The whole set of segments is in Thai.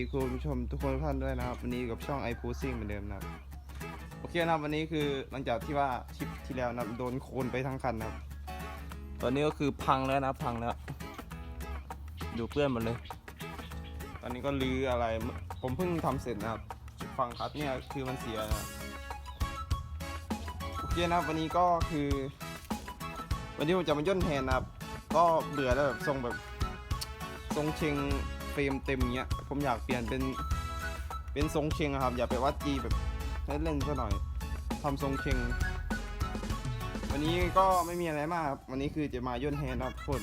ดีคุณผู้ชมทุกคนทุกท่านด้วยนะครับ วันนี้กับช่อง i p o s i n g เหมือนเดิมนะครับ โอเคนะครับวันนี้คือหลังจากที่ว่าคลิปที่แล้วนะโดนโคลนไปทั้งคันนะครับ ตอนนี้ก็คือพังแล้วนะพังแล้ว ดูเปื้อนหมดเลย ตอนนี้ก็รื้ออะไร ผมเพิ่งทำเสร็จนะครับฟังคัดเนี่ยคือมันเสียนะโอเคนะครับวันนี้ก็คือ วันนี้ผมจะมาย่นแทนนะครับ ก็เบื่อแล้วแบบทรงแบบทรงเชง เฟรมเต็มเงี้ย ผมอยากเปลี่ยนเป็นเป็นทรงเชงครับ อย่าไปวัดจีแบบเล่นๆซะหน่อยทำทรงเชงวันนี้ก็ไม่มีอะไรมากครับวันนี้คือจะมาย่นแฮนด์ครับคน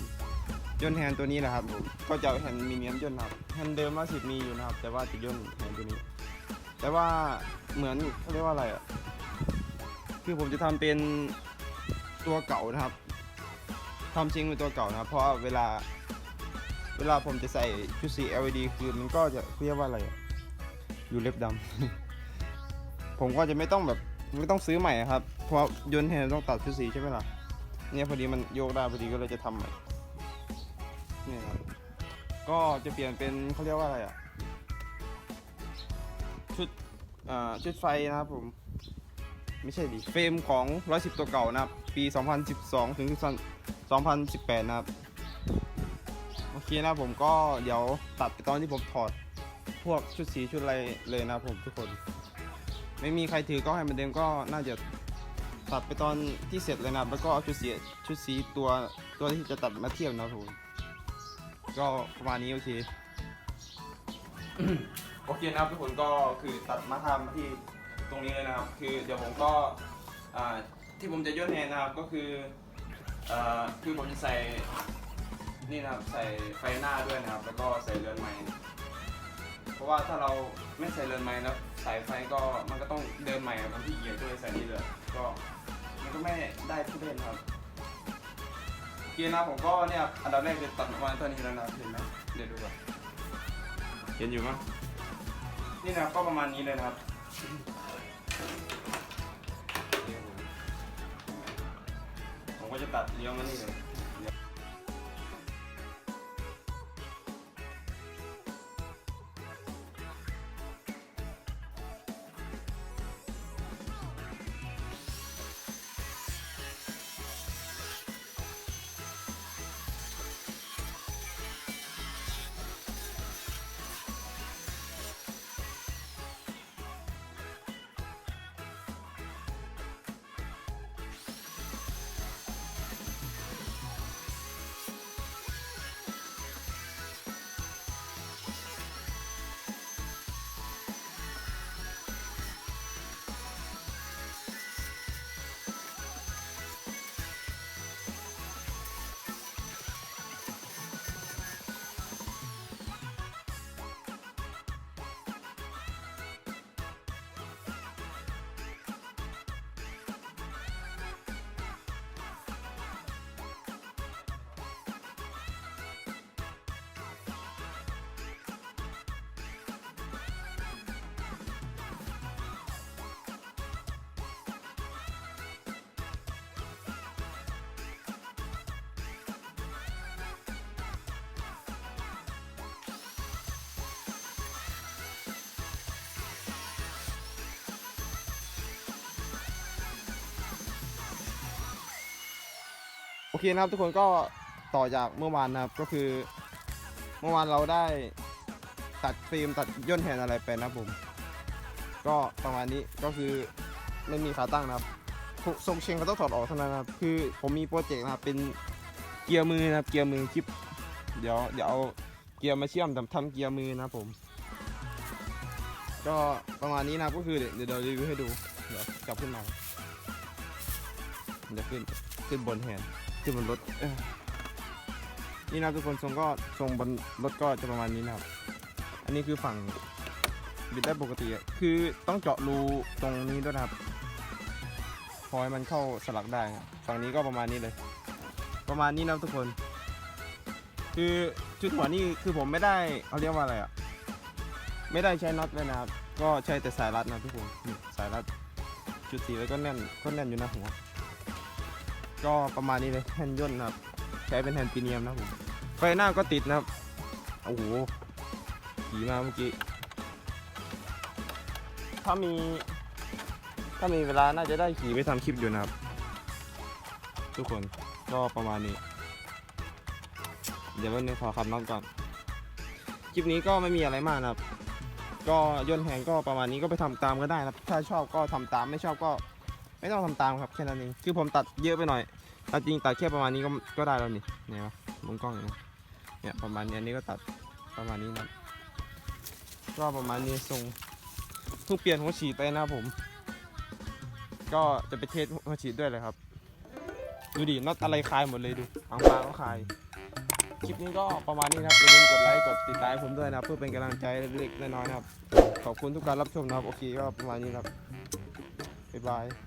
ย่นแฮนด์ตัวนี้แหละครับผมก็จะแฮนด์มีเนียมย่นครับแฮนด์เดิมว่าสิบมีอยู่นะครับ แต่ว่าจะย่นแฮนด์ตัวนี้ แต่ว่าเหมือนเขาเรียกว่าอะไรอะคือผมจะทำเป็นตัวเก่านะครับทำชิงเป็นตัวเก่านะครับ เพราะเวลา เวลาผมจะใส่ชุดสี LED คือมันก็จะเรียกว่าอะไรอยู่เล็บดำ ผมก็จะไม่ต้องแบบไม่ต้องซื้อใหม่ครับ เพราะยนต์แฮนต้องตัดชุดสีใช่ไหมล่ะ เนี่ยพอดีมันโยกได้พอดีก็เลยจะทำใหม่เนี่ยครับก็จะเปลี่ยนเป็นเขาเรียกว่าอะไรอะชุดอ่าชุดไฟนะครับผม ไม่ใช่ดิเฟรมของ 110 ตัวเก่านะครับ ปี 2012 ถึง 2018 นะครับ อเคนะผมก็เดี๋ยวตัดไปตอนที่ผมถอด พวกชุดสีชุดอะไรเลยนะผมทุกคน ไม่มีใครถือก็ให้มันเดิมก็น่าจะตัดไปตอนที่เสร็จเลยนะแล้วก็เอาชุดสีชุดสีตัวตัวที่จะตัดมาเทียบนะผมก็ประมาณนี้โอเคโอเคนะครับทุกคนก็คือตัดมาทำที่ตรงนี้เลยนะครับ คือเดี๋ยวผมก็ที่ผมจะย่นแฮนนะครับก็คือคือผมจะใส่ นี่นะครับใส่ไฟหน้าด้วยนะครับ แล้วก็ใส่เรือนไม้เพราะว่าถ้าเราไม่ใส่เรือนไม้แล้วสายไฟก็มันก็ต้องเดินใหม่ครับมันที่เกียร์ด้วยใส่นี่เลยก็มันก็ไม่ได้ทุกเล่นครับเกียร์นะผมก็เนี่ยอันดับแรกจะตัดมาตัวนี้แล้วนะเห็นไหมเดี๋ยวดูก่อนเห็นอยู่มั้ยนี่นะครับก็ประมาณนี้เลยนะครับผมก็จะตัดเลี้ยวมานี่เลย เคนะครับทุกคนก็ต่อจากเมื่อวานนะครับก็คือ เมื่อวานเราได้ตัดฟิล์มตัดย่นแทนอะไรไปนะผม ก็ประมาณนี้ก็คือไม่มีขาตั้งนะครับทรงเชงเขาต้องถอดออกเท่านั้นนะครับคือผมมีโปรเจกต์นะครับเป็นเกียร์มือนะครับเกียร์มือคลิป เดี๋ยวเดี๋ยวเอาเกียร์มาเชื่อมทำทำเกียร์มือนะครับผม ก็ประมาณนี้นะก็คือเดี๋ยวเดี๋ยวรีวิวให้ดูเดี๋ยวกลับขึ้นมาเดี๋ยวขึ้นขึ้นบนแฮน ขึ้นบนรถเอ้ยนี่นะครับทุกคนทรงก็ทรงบนรถก็จะประมาณนี้นะครับ อันนี้คือฝั่งบิดได้ปกติอะคือต้องเจาะรูตรงนี้ด้วยนะครับพอให้มันเข้าสลักได้ครับฝั่งนี้ก็ประมาณนี้เลย ประมาณนี้นะครับทุกคน คือชุดหัวนี่คือผมไม่ได้เขาเรียกว่าอะไรอะไม่ได้ใช้น็อตเลยนะครับ ก็ใช้แต่สายรัดนะทุกคนนี่สายรัดจุดสีไว้ก็แน่นก็แน่นอยู่นะหัว ก็ประมาณนี้เลยแฮนด์ย่นนะครับ ใช้เป็นแฮนด์ปีเนียมนะผมไฟหน้าก็ติดนะครับ โอ้โหขี่มาเมื่อกี้ ถ้ามี ถ้ามีเวลาน่าจะได้ขี่ไปทำคลิปอยู่นะครับ ทุกคนก็ประมาณนี้ เดี๋ยววันนึงขอขับน้องก่อน คลิปนี้ก็ไม่มีอะไรมากนะครับ ก็ย่นแหงก็ประมาณนี้ก็ไปทำตามก็ได้นะครับ ถ้าชอบก็ทำตามไม่ชอบก็ ไม่ต้องทำตามครับแค่นั้นเองคือผมตัดเยอะไปหน่อยตัดจริงตัดแค่ประมาณนี้ก็ก็ได้แล้วนี่เนี่ยวะมุมกล้องอย่างนี้เนี่ยประมาณนี้อันนี้ก็ตัดประมาณนี้นะก็ประมาณนี้ทรงเพิ่งเปลี่ยนหัวฉีดไปนะผม ก็จะไปเทสหัวฉีดด้วยเลยครับ ดูดิน็อตอะไรคลายหมดเลยดูอังปลาก็คลายคลิปนี้ก็ประมาณนี้นะครับอย่าลืมกดไลค์กดติดตามผมด้วยนะครับเพื่อเป็นกำลังใจเล็กๆน้อยๆนะครับ ขอบคุณทุกการรับชมนะครับ โอเคก็ประมาณนี้ครับบ๊ายบาย